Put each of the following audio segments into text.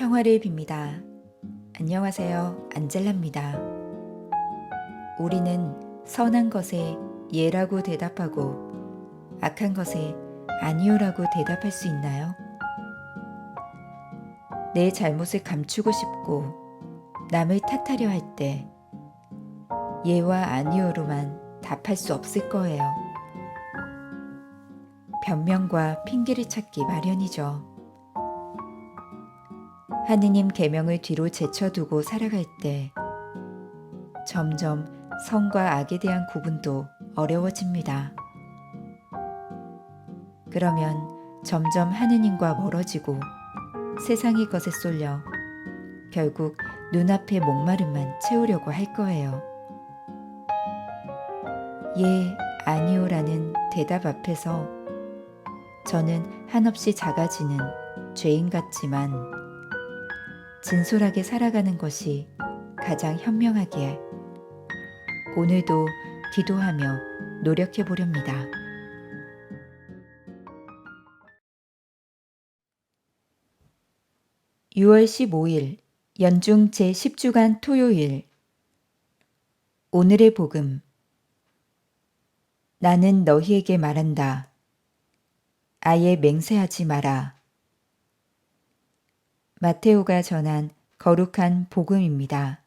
평화를 빕니다. 안녕하세요. 안젤라입니다. 우리는 선한 것에 예라고 대답하고 악한 것에 아니요라고 대답할 수 있나요? 내 잘못을 감추고 싶고 남을 탓하려 할 때 예와 아니요로만 답할 수 없을 거예요. 변명과 핑계를 찾기 마련이죠. 하느님 계명을 뒤로 제쳐두고 살아갈 때 점점 선과 악에 대한 구분도 어려워집니다. 그러면 점점 하느님과 멀어지고 세상의 것에 쏠려 결국 눈앞의 목마름만 채우려고 할 거예요. 예, 아니요라는 대답 앞에서 저는 한없이 작아지는 죄인 같지만 진솔하게 살아가는 것이 가장 현명하기에 오늘도 기도하며 노력해 보렵니다. (6월 15일) 연중 제10주간 토요일 오늘의 복음 나는 너희에게 말한다. 아예 맹세하지 마라. 마테오가 전한 거룩한 복음입니다.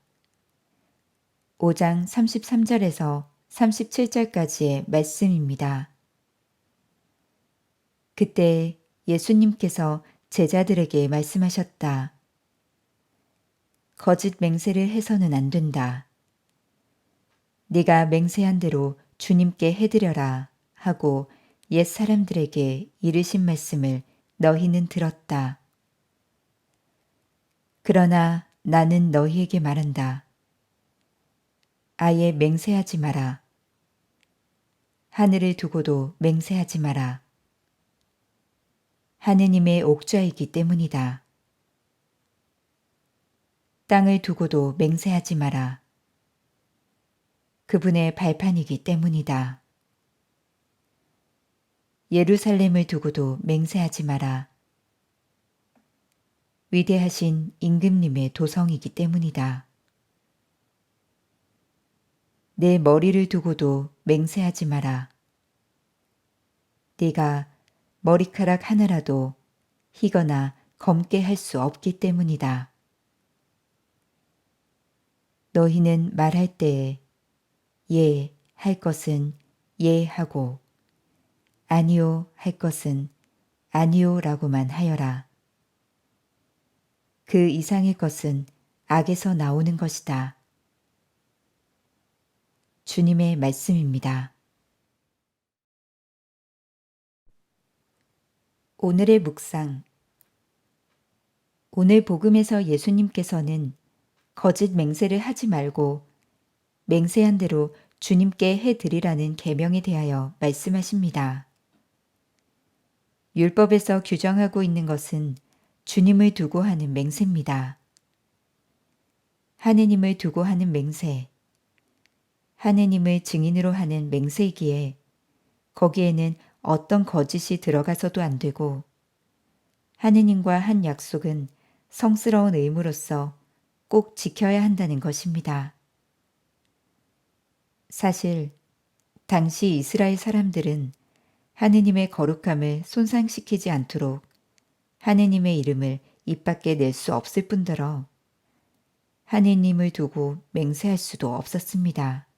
5장 33절에서 37절까지의 말씀입니다. 그때 예수님께서 제자들에게 말씀하셨다. 거짓 맹세를 해서는 안 된다. 네가 맹세한 대로 주님께 해드려라 하고 옛 사람들에게 이르신 말씀을 너희는 들었다. 그러나 나는 너희에게 말한다. 아예 맹세하지 마라. 하늘을 두고도 맹세하지 마라. 하느님의 옥좌이기 때문이다. 땅을 두고도 맹세하지 마라. 그분의 발판이기 때문이다. 예루살렘을 두고도 맹세하지 마라. 위대하신 임금님의 도성이기 때문이다. 내 머리를 두고도 맹세하지 마라. 네가 머리카락 하나라도 희거나 검게 할 수 없기 때문이다. 너희는 말할 때에 예 할 것은 예 하고 아니요 할 것은 아니요라고만 하여라. 그 이상의 것은 악에서 나오는 것이다. 주님의 말씀입니다. 오늘의 묵상 오늘 복음에서 예수님께서는 거짓 맹세를 하지 말고 맹세한 대로 주님께 해드리라는 계명에 대하여 말씀하십니다. 율법에서 규정하고 있는 것은 주님을 두고 하는 맹세입니다. 하느님을 두고 하는 맹세, 하느님을 증인으로 하는 맹세이기에 거기에는 어떤 거짓이 들어가서도 안 되고 하느님과 한 약속은 성스러운 의무로서 꼭 지켜야 한다는 것입니다. 사실 당시 이스라엘 사람들은 하느님의 거룩함을 손상시키지 않도록 하느님의 이름을 입 밖에 낼 수 없을 뿐더러 하느님을 두고 맹세할 수도 없었습니다.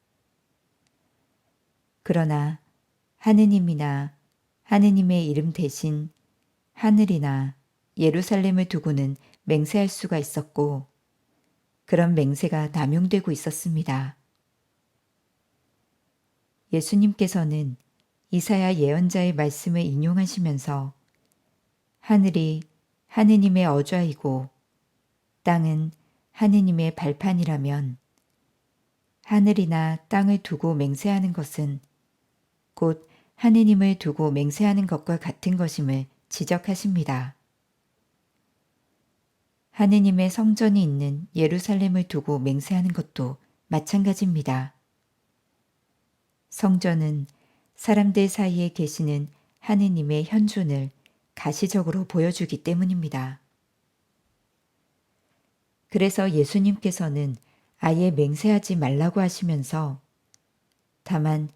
그러나 하느님이나 하느님의 이름 대신 하늘이나 예루살렘을 두고는 맹세할 수가 있었고 그런 맹세가 남용되고 있었습니다. 예수님께서는 이사야 예언자의 말씀을 인용하시면서 하늘이 하느님의 어좌이고 땅은 하느님의 발판이라면 하늘이나 땅을 두고 맹세하는 것은 곧 하느님을 두고 맹세하는 것과 같은 것임을 지적하십니다. 하느님의 성전이 있는 예루살렘을 두고 맹세하는 것도 마찬가지입니다. 성전은 사람들 사이에 계시는 하느님의 현존을 가시적으로 보여주기 때문입니다. 그래서 예수님께서는 아예 맹세하지 말라고 하시면서 다만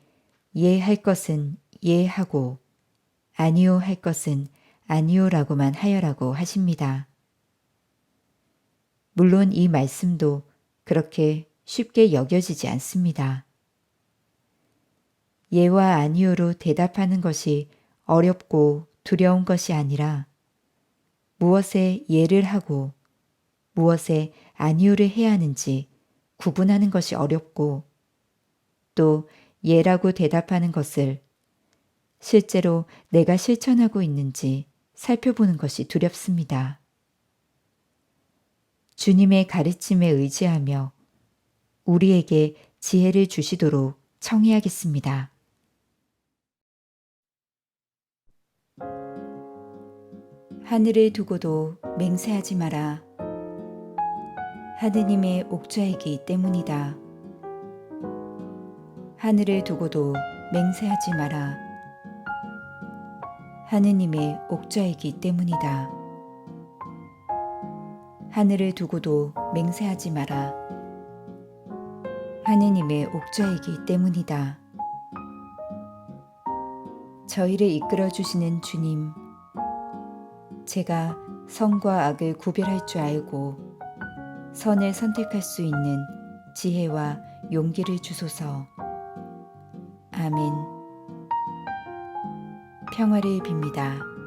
예할 것은 예 하고 아니요 할 것은 아니요라고만 하여라고 하십니다. 물론 이 말씀도 그렇게 쉽게 여겨지지 않습니다. 예와 아니요로 대답하는 것이 어렵고 두려운 것이 아니라 무엇에 예를 하고 무엇에 아니요를 해야 하는지 구분하는 것이 어렵고 또 예라고 대답하는 것을 실제로 내가 실천하고 있는지 살펴보는 것이 두렵습니다. 주님의 가르침에 의지하며 우리에게 지혜를 주시도록 청해야겠습니다. 하늘을 두고도 맹세하지 마라. 하느님의 옥좌이기 때문이다. 하늘을 두고도 맹세하지 마라. 하느님의 옥좌이기 때문이다. 하늘을 두고도 맹세하지 마라. 하느님의 옥좌이기 때문이다. 저희를 이끌어 주시는 주님, 제가 선과 악을 구별할 줄 알고 선을 선택할 수 있는 지혜와 용기를 주소서. 아멘. 평화를 빕니다.